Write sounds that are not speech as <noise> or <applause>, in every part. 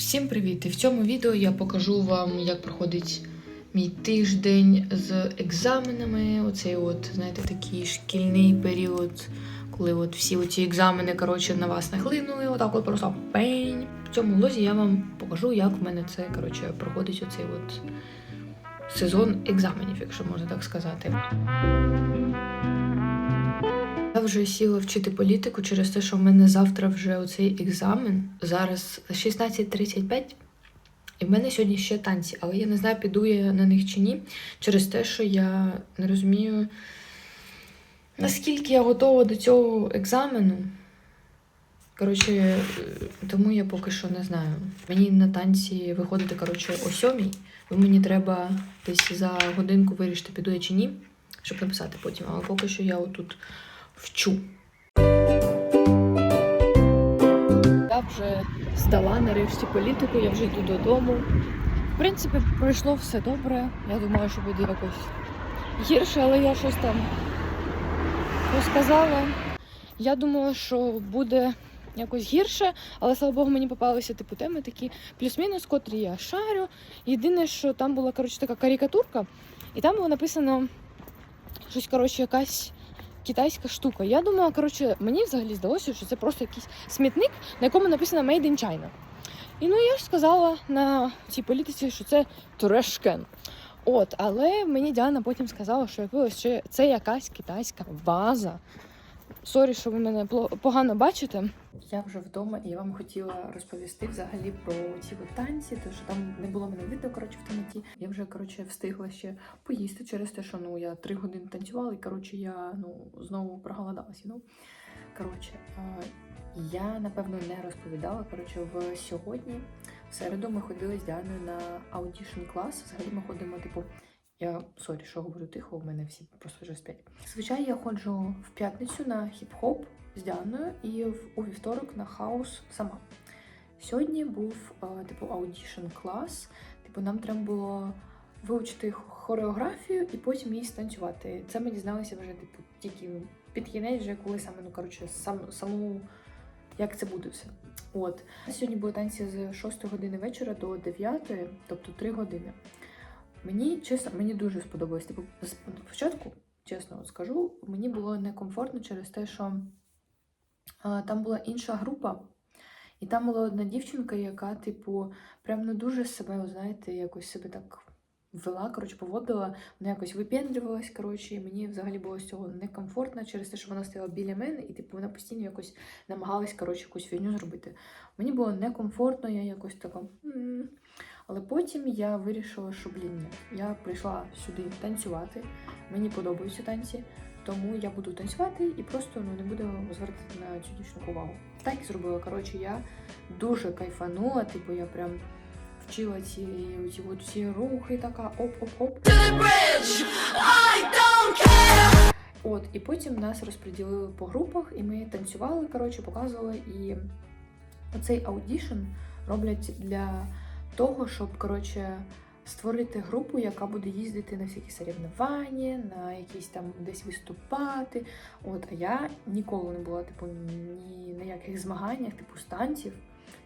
Всім привіт! І в цьому відео я покажу вам, як проходить мій тиждень з екзаменами. Оцей от, знаєте, такий шкільний період, коли от всі оці екзамени коротше, на вас нахлинули, отак от просто пень. В цьому влозі я вам покажу, як в мене це коротше, проходить оцей от сезон екзаменів, якщо можна так сказати. Я вже сіла вчити політику через те, що в мене завтра вже оцей екзамен. Зараз 16.35, і в мене сьогодні ще танці, але я не знаю, піду я на них чи ні, через те, що я не розумію, наскільки я готова до цього екзамену. Коротше, е, тому я поки що не знаю. Мені на танці виходити, коротше, о сьомій. бо Мені треба десь за годинку вирішити, піду я чи ні, щоб написати потім. Але поки що я отут вчу. Я вже здала нарешті політику, я вже йду додому. В принципі, пройшло все добре. Я думаю, що буде якось гірше, але я щось там розказала. Я думала, що буде якось гірше, але слава Богу, мені попалися типу теми такі плюс-мінус, котрі я шарю. Єдине, що там була коротше така карикатурка, і там було написано щось, коротше, якась китайська штука. Я думала, коротше, мені взагалі здалося, що це просто якийсь смітник, на якому написано Made in China. І ну я ж сказала на цій політиці, що це трешкен. От, але мені Діана потім сказала, що виявилось, що це якась китайська ваза. Сорі, що ви мене погано бачите. Я вже вдома і я вам хотіла розповісти взагалі про ці от танці, тому що там не було мене видно коротше, в темноті. Я вже коротше встигла ще поїсти через те, що ну я три години танцювала, і коротше я ну знову проголодалася. Ну коротше, я напевно не розповідала. Коротше, в сьогодні, в середу, ми ходили з Діаною на аудішн клас. Взагалі ми ходимо, типу. Я сорі, що говорю тихо, у мене всі просто вже сплять. Зазвичай я ходжу в п'ятницю на хіп-хоп з Діаною і у вівторок на хаус сама. Сьогодні був е, типу аудішн клас. Типу, нам треба було вивчити хореографію і потім її станцювати. Це ми дізналися вже типу тільки під кінець, вже коли саме ну коротше сам саму як це буде все. От сьогодні були танці з 6 години вечора до 9, тобто 3 години. Мені чесно, мені дуже сподобалось. Типу, спочатку, чесно скажу, мені було некомфортно через те, що а, там була інша група, і там була одна дівчинка, яка, типу, прям не дуже себе, знаєте, якось себе так вела, коротше, поводила, вона якось випендрювалась, коротше, і мені взагалі було з цього некомфортно через те, що вона стояла біля мене, і типу вона постійно якось намагалась, коротше, якусь фігню зробити. Мені було некомфортно, я якось така. «М». Але потім я вирішила, що блін, ні, я прийшла сюди танцювати. Мені подобаються танці, тому я буду танцювати і просто ну не буду звертати на цю дівчинку увагу. Так і зробила. Коротше, я дуже кайфанула, типу я прям вчила ці, ці, от всі рухи, така оп-оп-оп. От, і потім нас розподілили по групах, і ми танцювали, коротше, показували. І оцей аудішн роблять для того, щоб коротше, створити групу, яка буде їздити на всякі соревнування, на якісь там десь виступати. От, а я ніколи не була типу, ні на яких змаганнях, типу станців.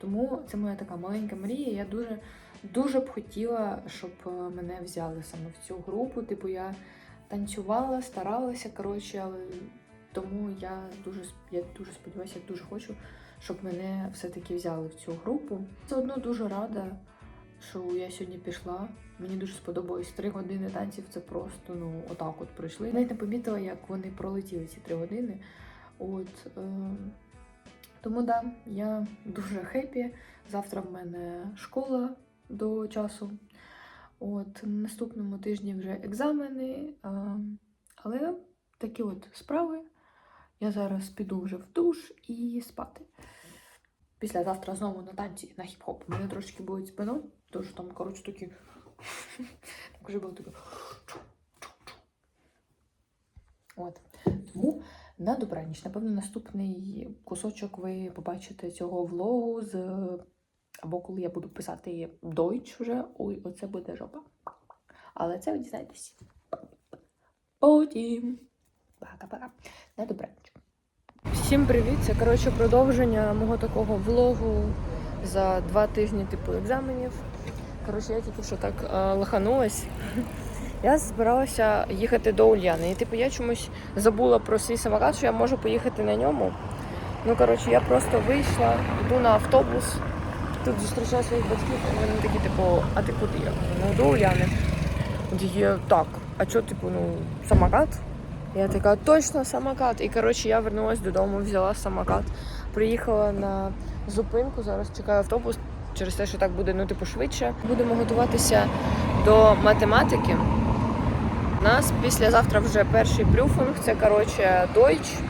Тому це моя така маленька мрія. Я дуже дуже б хотіла, щоб е, мене взяли саме в цю групу. Типу, я танцювала, старалася, коротше, але тому я дуже я дуже сподіваюся, дуже хочу, щоб мене все-таки взяли в цю групу. Все одно дуже рада, що я сьогодні пішла. Мені дуже сподобалось три години танців. Це просто ну отак от пройшли. Навіть не помітила, як вони пролетіли ці три години. От е, тому да, я дуже хепі. Завтра в мене школа до часу. От наступному тижні вже екзамени. е, але такі от справи. Я зараз піду вже в душ і спати. Післязавтра знову на танці на хіп-хоп. У мене трошки болить спина, тому що там, коротше, такі. <laughs> Так вже було таке. От. Тому на добраніч. Напевно, наступний кусочок ви побачите цього влогу з. Або коли я буду писати Deutsch вже. Ой, оце буде жопа. Але це ви дізнаєтесь. Потім. Пока-пока. На добраніч. Всім привіт! Це коротше продовження мого такого влогу за два тижні типу екзаменів. Коротше, я тільки що так е, лоханулась. Я збиралася їхати до Ульяни. І типу я чомусь забула про свій самокат, що я можу поїхати на ньому. Ну, коротше, я просто вийшла, йду на автобус, тут зустрічаю своїх батьків, і вони такі, типу, а ти куди? Я ну до Уляни. Вони так, а що, типу, ну, самокат? Я така, точно самокат. І коротше, я вернулась додому, взяла самокат, приїхала на зупинку, зараз чекаю автобус через те, що так буде, ну, типу, швидше. Будемо готуватися до математики. У нас післязавтра вже перший брюфинг, це коротше Deutsch.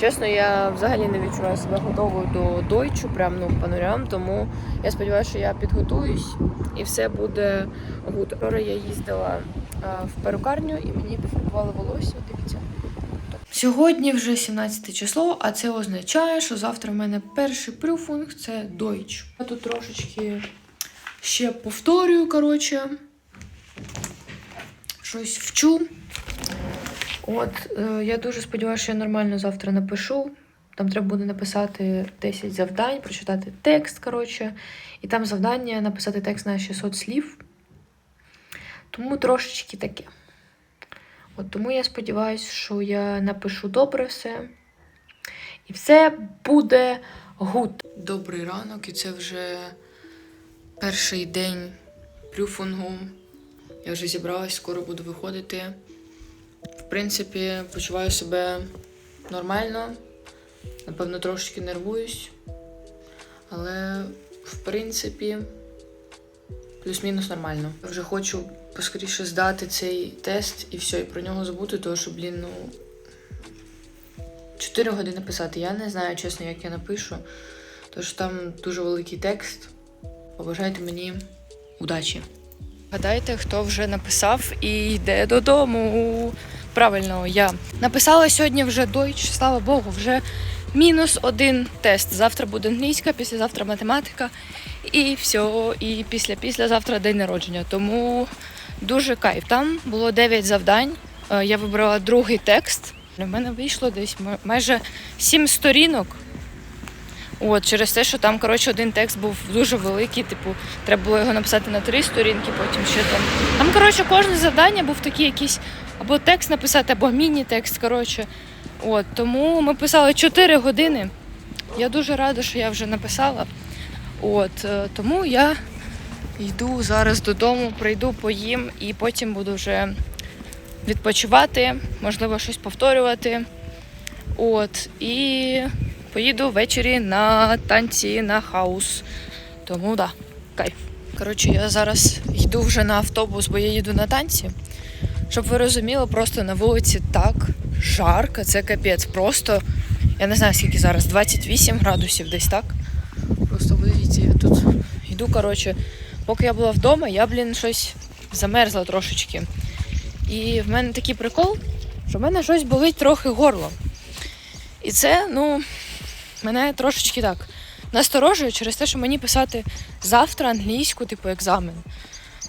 Чесно, я взагалі не відчуваю себе готовою до дойчу, прям ну по нулям, тому я сподіваюся, що я підготуюсь і все буде гуд. Вчора я їздила в перукарню і мені пофарбували волосся. Дивіться. Сьогодні вже 17 число, а це означає, що завтра в мене перший прюфунг це Deutsch. Я тут трошечки ще повторюю, коротше. Щось вчу. От, е, я дуже сподіваюся, що я нормально завтра напишу. Там треба буде написати 10 завдань, прочитати текст, коротше. І там завдання написати текст на 600 слів. Тому трошечки таке. От тому я сподіваюся, що я напишу добре все. І все буде гуд. Добрий ранок, і це вже перший день прюфунгу. Я вже зібралась, скоро буду виходити. В принципі, почуваю себе нормально. Напевно, трошечки нервуюсь. Але, в принципі, плюс-мінус нормально. Вже хочу поскоріше здати цей тест і все, і про нього забути, тому що, блін, ну. 4 години писати. Я не знаю, чесно, як я напишу. Тож там дуже великий текст. Побажайте мені удачі. Гадайте, хто вже написав і йде додому. Правильно, я написала сьогодні вже Deutsch, слава Богу, вже мінус один тест. Завтра буде англійська, післязавтра математика, і все. І після післязавтра день народження. Тому дуже кайф. Там було 9 завдань. Е, Я вибрала другий текст. У мене вийшло десь майже 7 сторінок. От, через те, що там, коротше, один текст був дуже великий, типу, треба було його написати на три сторінки, потім ще там. Там, коротше, кожне завдання був такий якийсь або текст написати, або міні-текст. Коротше. От, тому ми писали 4 години. Я дуже рада, що я вже написала. От, е, тому я йду зараз додому, прийду, поїм і потім буду вже відпочивати, можливо, щось повторювати. От, і поїду ввечері на танці на хаус. Тому да, кайф. Коротше, я зараз йду вже на автобус, бо я їду на танці. Щоб ви розуміли, просто на вулиці так жарко, це капець. Просто я не знаю скільки зараз, 28 градусів десь так. Просто подивіться, я тут йду, коротше, поки я була вдома, я, блін, щось замерзла трошечки. І в мене такий прикол, що в мене щось болить трохи горло. І це, ну, мене трошечки так насторожує через те, що мені писати завтра англійську, типу, екзамен,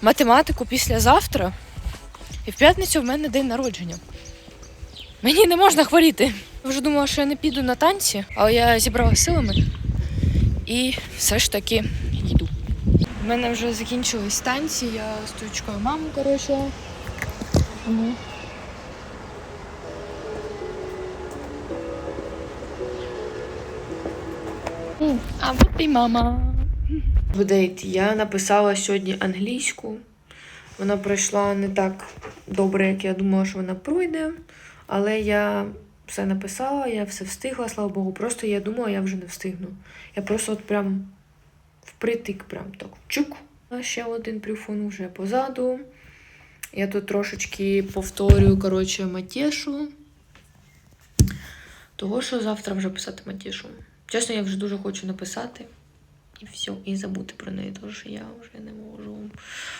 математику післязавтра. І в п'ятницю в мене день народження. Мені не можна хворіти. Я вже думала, що я не піду на танці, але я зібрала силами і все ж таки. У мене вже закінчились танці, я стою чекаю маму, коротше. М, А от і мама. Апдейт. Я написала сьогодні англійську. Вона пройшла не так добре, як я думала, що вона пройде. Але я все написала, я все встигла, слава Богу. Просто я думала, я вже не встигну. Я просто от прям впритик, прям так чук. А ще один прюфон вже позаду. Я тут трошечки повторюю, коротше, матєшу. Того, що завтра вже писати матєшу. Чесно, я вже дуже хочу написати. І все, і забути про неї, тому що я вже не можу.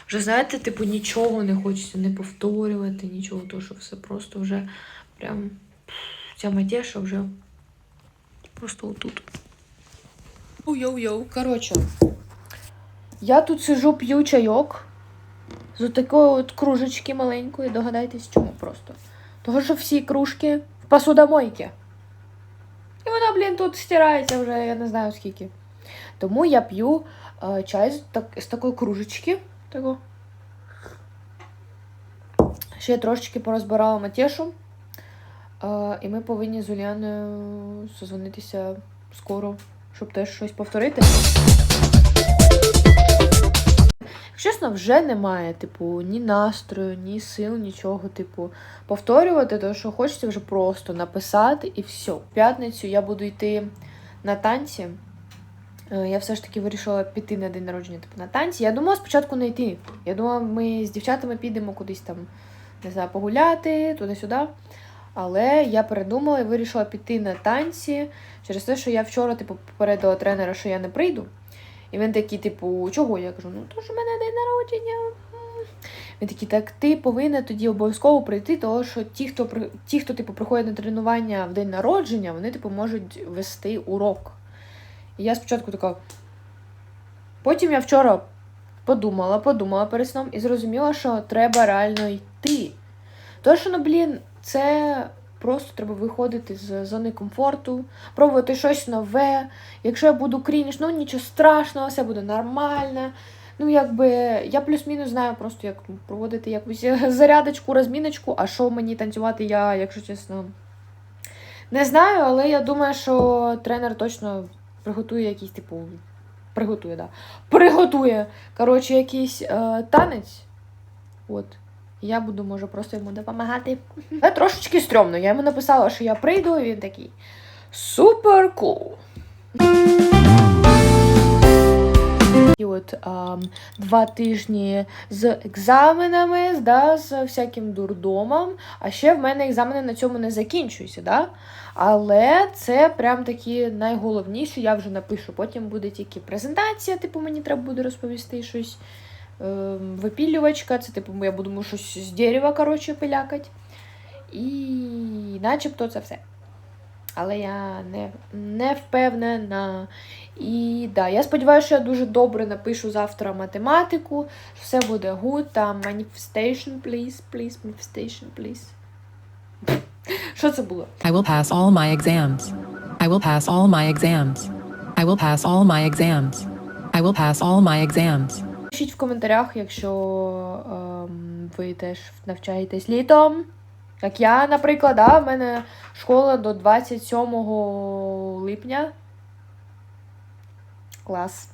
Вже знаєте, типу, нічого не хочеться не повторювати, нічого, тому що все просто вже прям ця матєша вже просто отут. Йоу-йоу. Коротше, я тут сижу, п'ю чайок з такої от кружечки маленької. Догадайтесь, чому просто. Того, що всі кружки в посудомойці. І вона, блін, тут стирається вже, я не знаю скільки. Тому я п'ю е, чай з, так, з такої кружечки. Тако. Ще я трошечки порозбирала матєшу. Е, і ми повинні з Уляною созвонитися скоро, щоб теж щось повторити. Чесно, вже немає, типу, ні настрою, ні сил, нічого, типу, повторювати, то що хочеться вже просто написати і все. В п'ятницю я буду йти на танці. Е, Я все ж таки вирішила піти на день народження типу, на танці. Я думала спочатку не йти. Я думала, ми з дівчатами підемо кудись там, не знаю, погуляти, туди-сюди. Але я передумала і вирішила піти на танці через те, що я вчора, типу, попередила тренера, що я не прийду. І він такий, типу, чого? Я кажу, ну то ж у мене день народження. Він такий, так ти повинна тоді обов'язково прийти, тому що ті, хто ті, хто типу, приходять на тренування в день народження, вони типу можуть вести урок. І я спочатку така. Потім я вчора подумала, подумала перед сном і зрозуміла, що треба реально йти. Тому що, ну, блін, це просто треба виходити з зони комфорту, пробувати щось нове. Якщо я буду крінж, ну нічого страшного, все буде нормально. Ну, якби я плюс-мінус знаю просто, як проводити якусь <laughs> зарядочку, розміночку, а що мені танцювати, я, якщо чесно, не знаю, але я думаю, що тренер точно приготує якийсь, типу, приготує, да. Приготує, коротше, якийсь е, танець. От. Я буду, може, просто йому допомагати. Це трошечки стрьомно. Я йому написала, що я прийду, і він такий супер кул. І от ам, два тижні з екзаменами, да, з всяким дурдомом. А ще в мене екзамени на цьому не закінчуються, да? Але це прям такі найголовніші. Я вже напишу. Потім буде тільки презентація, типу, мені треба буде розповісти щось. Ем, випілювачка, це типу я буду щось з дерева, коротше, пилякати. І начебто це все. Але я не, не впевнена. І да, я сподіваюся, що я дуже добре напишу завтра математику, що все буде good. Там manifestation, please, please, manifestation, please. <laughs> Що це було? I will pass all my exams. I will pass all my exams. I will pass all my exams. I will pass all my exams. Пишіть в коментарях, якщо ем, ви теж навчаєтесь літом. Як я, наприклад, да, в мене школа до 27 липня. Клас.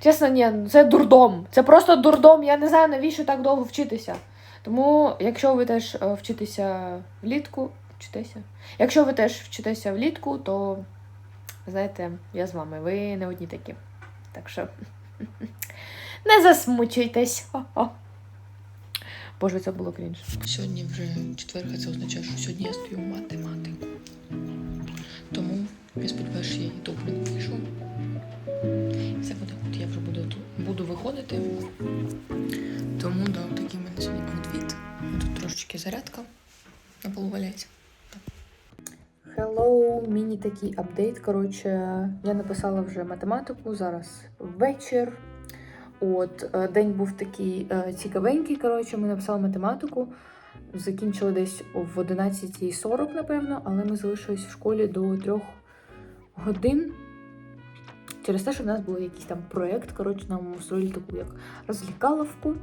Чесно, ні, це дурдом. Це просто дурдом. Я не знаю, навіщо так довго вчитися. Тому, якщо ви теж е, вчитеся влітку, вчитеся. Якщо ви теж вчитеся влітку, то знаєте, я з вами. Ви не одні такі. Так що. <laughs> Не засмучуйтесь. Хо-хо. Боже, це було крінж. Сьогодні вже четверга, це означає, що сьогодні я стою математику. Тому я сподіваюся, що я її добре напишу. І Це буде от я вже буду, буду виходити. Тому да, такий мене сьогодні аутфіт. Тут трошечки зарядка на полу валяється. Hello, міні такий апдейт. Коротше, я написала вже математику, зараз вечір. От, е, день був такий е, цікавенький. Коротше, ми написали математику. Закінчили десь в 11.40, напевно, але ми залишились в школі до 3 годин. Через те, що в нас був якийсь там проєкт, коротше, нам устроїли таку як розлікаловку.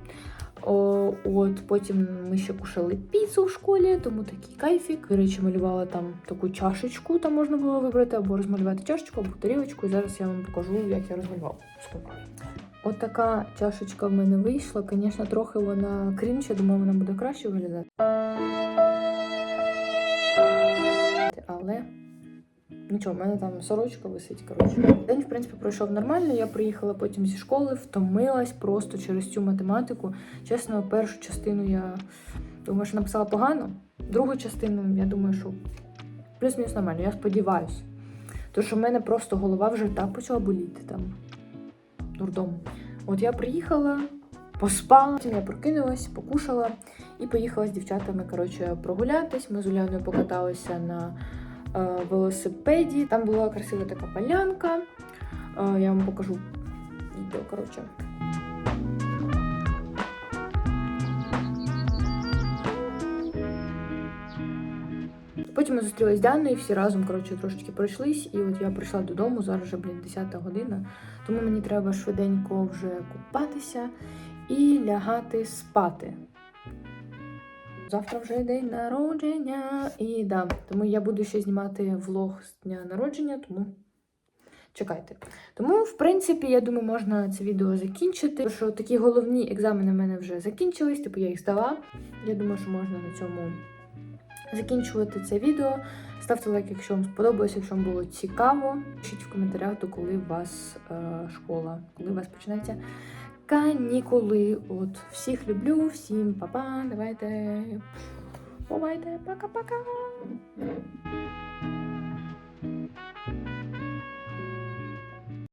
О, от потім ми ще кушали піцу в школі, тому такий кайфік. До речі, малювала там таку чашечку, там можна було вибрати або розмалювати чашечку, або тарілочку. І зараз я вам покажу, як я розмалювала. Стоп. От така чашечка в мене вийшла. Звісно, трохи вона крінж, я думаю, вона буде краще виглядати. Але нічого, в мене там сорочка висить. Коротше. День, в принципі, пройшов нормально. Я приїхала потім зі школи, втомилась просто через цю математику. Чесно, першу частину я думаю, що написала погано. Другу частину, я думаю, що плюс-мінус нормально, я сподіваюся. Тому що в мене просто голова вже так почала боліти там. Дурдом. От я приїхала, поспала, я прокинулась, покушала і поїхала з дівчатами коротше, прогулятись. Ми з Уляною покаталися на е, велосипеді. Там була красива така полянка. Е, я вам покажу відео, коротше. Потім ми зустрілися з Діаною, всі разом коротше, трошечки пройшлись, і от я прийшла додому, зараз вже, блін, 10 година. Тому мені треба швиденько вже купатися і лягати спати. Завтра вже день народження. І да, тому я буду ще знімати влог з дня народження, тому чекайте. Тому, в принципі, я думаю, можна це відео закінчити. Тому що такі головні екзамени в мене вже закінчились, типу я їх здала. Я думаю, що можна на цьому закінчувати це відео. Ставте лайк, якщо вам сподобалось, якщо вам було цікаво. Пишіть в коментарях, до коли у вас е, школа, коли у вас починається канікули. От всіх люблю, всім па-па, давайте. Бувайте, пока-пока.